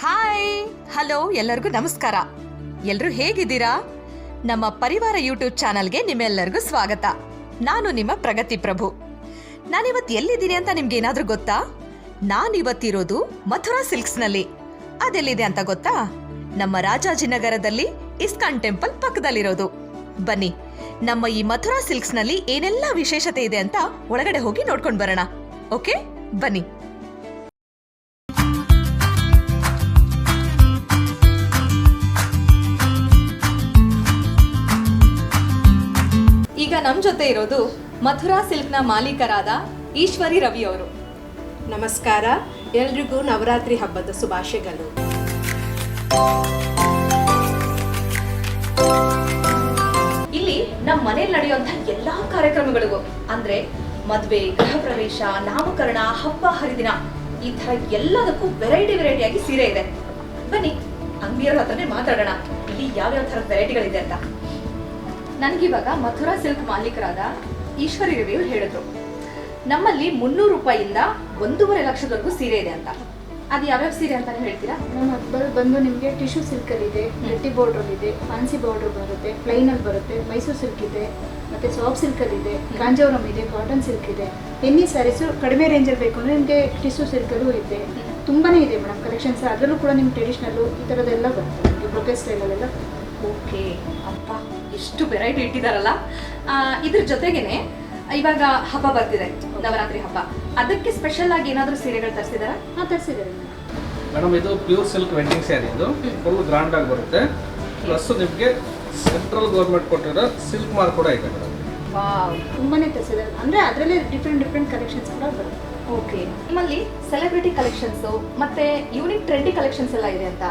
Hi hello ಎಲ್ಲರಿಗೂ ನಮಸ್ಕಾರ. ಎಲ್ಲರೂ ಹೇಗಿದ್ದೀರಾ? ನಮ್ಮ ಪರಿವಾರ ಯೂಟ್ಯೂಬ್ ಚಾನಲ್ಗೆ ನಿಮ್ಮೆಲ್ಲರಿಗೂ ಸ್ವಾಗತ. ನಾನು ನಿಮ್ಮ ಪ್ರಗತಿ ಪ್ರಭು. ನಾನಿವತ್ತು ಎಲ್ಲಿದ್ದೀನಿ ಅಂತ ನಿಮ್ಗೆ ಏನಾದರೂ ಗೊತ್ತಾ? ನಾನಿವತ್ತಿರೋದು ಮಥುರಾ ಸಿಲ್ಕ್ಸ್ನಲ್ಲಿ. ಅದೆಲ್ಲಿದೆ ಅಂತ ಗೊತ್ತಾ? ನಮ್ಮ ರಾಜಾಜಿನಗರದಲ್ಲಿ ಇಸ್ಕಾನ್ ಟೆಂಪಲ್ ಪಕ್ಕದಲ್ಲಿರೋದು. ಬನ್ನಿ, ನಮ್ಮ ಈ ಮಥುರಾ ಸಿಲ್ಕ್ಸ್ನಲ್ಲಿ ಏನೆಲ್ಲ ವಿಶೇಷತೆ ಇದೆ ಅಂತ ಒಳಗಡೆ ಹೋಗಿ ನೋಡ್ಕೊಂಡು ಬರೋಣ. ಓಕೆ ಬನ್ನಿ. ಈಗ ನಮ್ಮ ಜೊತೆ ಇರೋದು ಮಥುರಾ ಸಿಲ್ಕ್ನ ಮಾಲೀಕರಾದ ಈಶ್ವರಿ ರವಿ ಅವರು. ನಮಸ್ಕಾರ. ಎಲ್ರಿಗೂ ನವರಾತ್ರಿ ಹಬ್ಬದ ಶುಭಾಶಯಗಳು. ಇಲ್ಲಿ ನಮ್ಮ ಮನೆಯಲ್ಲಿ ನಡೆಯುವಂತ ಎಲ್ಲಾ ಕಾರ್ಯಕ್ರಮಗಳಿಗೂ ಅಂದ್ರೆ ಮದ್ವೆ ಗೃಹ ಪ್ರವೇಶ ನಾಮಕರಣ ಹಬ್ಬ ಹರಿದಿನ ಈ ತರ ಎಲ್ಲದಕ್ಕೂ ವೆರೈಟಿ ವೆರೈಟಿ ಆಗಿ ಸೀರೆ ಇದೆ. ಬನ್ನಿ ಅಂಗಡಿಯವ್ರ ಹತ್ರನೇ ಮಾತಾಡೋಣ. ಇಲ್ಲಿ ಯಾವ್ಯಾವ ತರದ ವೆರೈಟಿಗಳಿದೆ ಅಂತ. ನನಗಿವಾಗ ಮಥುರಾ ಸಿಲ್ಕ್ ಮಾಲೀಕರಾದ ಈಶ್ವರಿ ರವಿಯು ಹೇಳಿದ್ರು. ನಮ್ಮಲ್ಲಿ ಮುನ್ನೂರು ರೂಪಾಯಿಯಿಂದ ಒಂದೂವರೆ ಲಕ್ಷದವರೆಗೂ ಸೀರೆ ಇದೆ ಅಂತ. ಅದು ಯಾವ್ಯಾವ ಸೀರೆ ಅಂತ ಹೇಳ್ತೀರಾ? ನಮ್ಮ ಹಬ್ಬದಲ್ಲಿ ಬಂದು ನಿಮಗೆ ಟಿಶ್ಯೂ ಸಿಲ್ಕಲ್ಲಿ ಇದೆ ಗಟ್ಟಿ ಬಾರ್ಡರ್ ಇದೆ ಫ್ಯಾನ್ಸಿ ಬಾರ್ಡರ್ ಬರುತ್ತೆ, ಪ್ಲೈನಲ್ಲಿ ಬರುತ್ತೆ, ಮೈಸೂರು ಸಿಲ್ಕ್ ಇದೆ ಮತ್ತು ಸಾಫ್ಟ್ ಸಿಲ್ಕಲ್ಲಿ ಇದೆ ಕಾಂಜಾವರಂ ಇದೆ, ಕಾಟನ್ ಸಿಲ್ಕ್ ಇದೆ ಎನ್ನಿ ಸ್ಯಾರೀಸು ಕಡಿಮೆ ರೇಂಜಲ್ಲಿ ಬೇಕು ಅಂದರೆ ನಿಮಗೆ ಟಿಶ್ಯೂ ಸಿಲ್ಕಲ್ಲೂ ಇದೆ. ತುಂಬಾ ಇದೆ ಮೇಡಮ್, ಕಲೆಕ್ಷನ್ಸ್ ಅದರಲ್ಲೂ ಕೂಡ ನಿಮ್ಮ ಟ್ರೆಡಿಷ್ನಲ್ಲು ಈ ಥರದ್ದೆಲ್ಲ ಬರುತ್ತೆ, ನಿಮಗೆ ಸ್ಟೈಲಲ್ಲೆಲ್ಲ ಓಕೆ ಅಪ್ಪ ಎಷ್ಟು ವೆರೈಟಿ ಇಟ್ಟಿದಾರಲ್ಲ. ಇದ್ರ ಜೊತೆಗೇನೆ ಇವಾಗ ಹಬ್ಬ ಬರ್ತಿದೆ ನವರಾತ್ರಿ ಹಬ್ಬ. ಅದಕ್ಕೆ ಸ್ಪೆಷಲ್ ಆಗಿ ಏನಾದರೂ ಸೀರೆಗಳು ತರಿಸಿದಾರ? ಹಾಂ ತರಿಸಿದ್ದಾರೆ ಮೇಡಮ್ ಮೇಡಮ್ ಇದು ಪ್ಯೂರ್ ಸಿಲ್ಕ್ ವೆಂಡಿಂಗ್ ಸ್ಯಾರಿ ಇದು. ಫುಲ್ ಗ್ರ್ಯಾಂಡ್ ಆಗಿ ಬರುತ್ತೆ. ಪ್ಲಸ್ ನಿಮಗೆ ಸೆಂಟ್ರಲ್ ಗೌರ್ಮೆಂಟ್ ಕೊಟ್ಟಿರೋ ಸಿಲ್ಕ್ ಮಾರ್ಕ್ ಕೂಡ ಇದೆ ಮೇಡಮ್. ವಾವ್ ತುಂಬಾ ಇದೆ ಅಂದರೆ ಅದರಲ್ಲೇ ಡಿಫ್ರೆಂಟ್ ಡಿಫ್ರೆಂಟ್ ಕಲೆಕ್ಷನ್ಸ್ ಕೂಡ ಬರುತ್ತೆ. ಓಕೆ ನಿಮ್ಮಲ್ಲಿ ಸೆಲೆಬ್ರಿಟಿ ಕಲೆಕ್ಷನ್ಸ್ ಮತ್ತೆ ಯೂನಿಕ್ ಟ್ರೆಂಡಿ ಕಲೆಕ್ಷನ್ಸ್ ಎಲ್ಲ ಇದೆ ಅಂತ.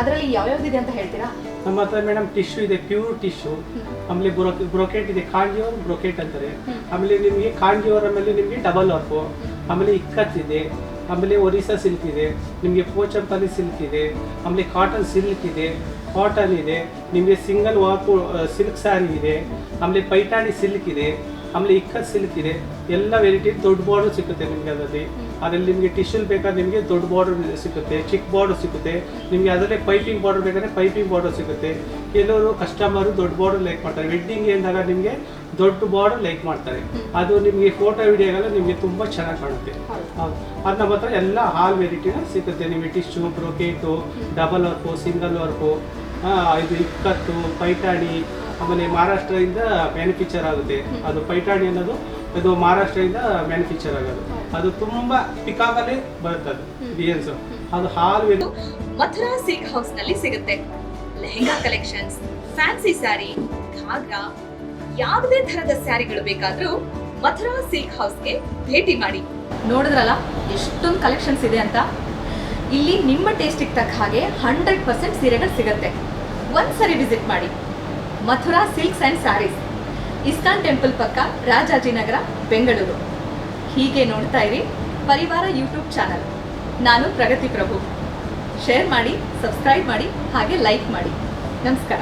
ಅದರಲ್ಲಿ ಯಾವ್ಯಾವ್ದಿದೆ ಅಂತ ಹೇಳ್ತೀರಾ? ನಮ್ಮ ಹತ್ರ ಮೇಡಮ್ ಟಿಶ್ಯೂ ಇದೆ ಪ್ಯೂರ್ ಟಿಶ್ಯೂ ಆಮೇಲೆ ಬ್ರೋಕೆಟ್ ಬ್ರೊಕೆಟ್ ಇದೆ ಕಾಂಜಿಯವರ್ ಬ್ರೊಕೆಟ್ ಅಂತಾರೆ. ಆಮೇಲೆ ನಿಮಗೆ ಕಾಂಜಿವರ್ ಆಮೇಲೆ ನಿಮಗೆ ಡಬಲ್ ವರ್ಕು ಆಮೇಲೆ ಇಕ್ಕತ್ ಇದೆ ಆಮೇಲೆ ಒರಿಸ್ಸಾ ಸಿಲ್ಕ್ ಇದೆ, ನಿಮಗೆ ಪೋಚಂಪಲ್ಲಿ ಸಿಲ್ಕ್ ಇದೆ, ಆಮೇಲೆ ಕಾಟನ್ ಸಿಲ್ಕ್ ಇದೆ, ಕಾಟನ್ ಇದೆ, ನಿಮಗೆ ಸಿಂಗಲ್ ವಾಕು ಸಿಲ್ಕ್ ಸ್ಯಾರಿ ಇದೆ, ಆಮೇಲೆ ಪೈಟಾಣಿ ಸಿಲ್ಕ್ ಇದೆ, ಆಮೇಲೆ ಇಕ್ಕತ್ ಸಿಲ್ಕ್ ಇದೆ, ಎಲ್ಲ ವೆರೈಟಿ ದೊಡ್ಡ ಬಾರ್ಡರ್ ಸಿಗುತ್ತೆ ನಿಮಗೆ ಅದರಲ್ಲಿ. ಅದರಲ್ಲಿ ನಿಮಗೆ ಟಿಶ್ಯೂಲ್ ಬೇಕಾದ್ರೆ ನಿಮಗೆ ದೊಡ್ಡ ಬಾರ್ಡರ್ ಸಿಗುತ್ತೆ ಚಿಕ್ಕ ಬಾರ್ಡರ್ ಸಿಗುತ್ತೆ ನಿಮಗೆ ಅದರಲ್ಲೇ ಪೈಪಿಂಗ್ ಬಾರ್ಡರ್ ಬೇಕಾದ್ರೆ ಪೈಪಿಂಗ್ ಬಾರ್ಡರ್ ಸಿಗುತ್ತೆ ಕೆಲವರು ಕಸ್ಟಮರು ದೊಡ್ಡ ಬಾರ್ಡರ್ ಲೈಕ್ ಮಾಡ್ತಾರೆ. ವೆಡ್ಡಿಂಗ್ ಎಂದಾಗ ನಿಮಗೆ ದೊಡ್ಡ ಬಾರ್ಡರ್ ಲೈಕ್ ಮಾಡ್ತಾರೆ. ಅದು ನಿಮಗೆ ಫೋಟೋ ವಿಡಿಯೋಗೆಲ್ಲ ನಿಮಗೆ ತುಂಬ ಚೆನ್ನಾಗಿ ಕಾಣುತ್ತೆ. ಹೌದು. ಅದು ನಮ್ಮ ಹತ್ರ ಎಲ್ಲ ಹಾಲ್ ವೆರೈಟಿನ ಸಿಗುತ್ತೆ. ನಿಮಗೆ tissue brocade double work single work ಇದು ಇಕ್ಕತ್ತು ಪೈಠಾಣಿ ಆಮೇಲೆ ಮಹಾರಾಷ್ಟ್ರದಿಂದ ಮ್ಯಾನುಫ್ಯಾಕ್ಚರ್ ಆಗುತ್ತೆ. ಅದು ಪೈಠಾಣಿ ಅನ್ನೋದು ಇದು ಮಹಾರಾಷ್ಟ್ರದಿಂದ ಮ್ಯಾನುಫ್ಯಾಕ್ಚರ್ ಆಗೋದು. ಅದು ತುಂಬಾ ಪಿಕಾಕಲ್ಲೇ ಬರುತ್ತೆ ಅದು ಡಿಯನ್ಸ್ ಅದು ಹಾಲ್ ವೆರೈ ಮಥುರಾ ಸಿಲ್ಕ್ ಹೌಸ್ನಲ್ಲಿ ಸಿಗುತ್ತೆ. Lehenga collections fancy sari ghagra ಯಾವುದೇ ತರಹದ ಸ್ಯಾರಿಗಳು ಬೇಕಾದ್ರೂ ಮಥುರಾ ಸಿಲ್ಕ್ ಹೌಸ್ಗೆ ಭೇಟಿ ಮಾಡಿ. ನೋಡಿದ್ರಲ್ಲ, ಎಷ್ಟೊಂದು ಕಲೆಕ್ಷನ್ಸ್ ಇದೆ ಅಂತ? ಇಲ್ಲಿ ನಿಮ್ಮ ಟೇಸ್ಟಿಗೆ ತಕ್ಕ ಹಾಗೆ ಹಂಡ್ರೆಡ್ ಪರ್ಸೆಂಟ್ ಸೀರೆಗಳು ಸಿಗುತ್ತೆ. ಒಂದ್ಸರಿ ವಿಸಿಟ್ ಮಾಡಿ. Mathura silks and saris, ISKCON temple ಪಕ್ಕ ರಾಜಾಜಿನಗರ, ಬೆಂಗಳೂರು. ಹೀಗೆ ನೋಡ್ತಾ ಇರಿ ಪರಿವಾರ ಯೂಟ್ಯೂಬ್ ಚಾನಲ್. ನಾನು ಪ್ರಗತಿ ಪ್ರಭು. ಶೇರ್ ಮಾಡಿ ಸಬ್ಸ್ಕ್ರೈಬ್ ಮಾಡಿ, ಹಾಗೆ ಲೈಕ್ ಮಾಡಿ. ನಮಸ್ಕಾರ.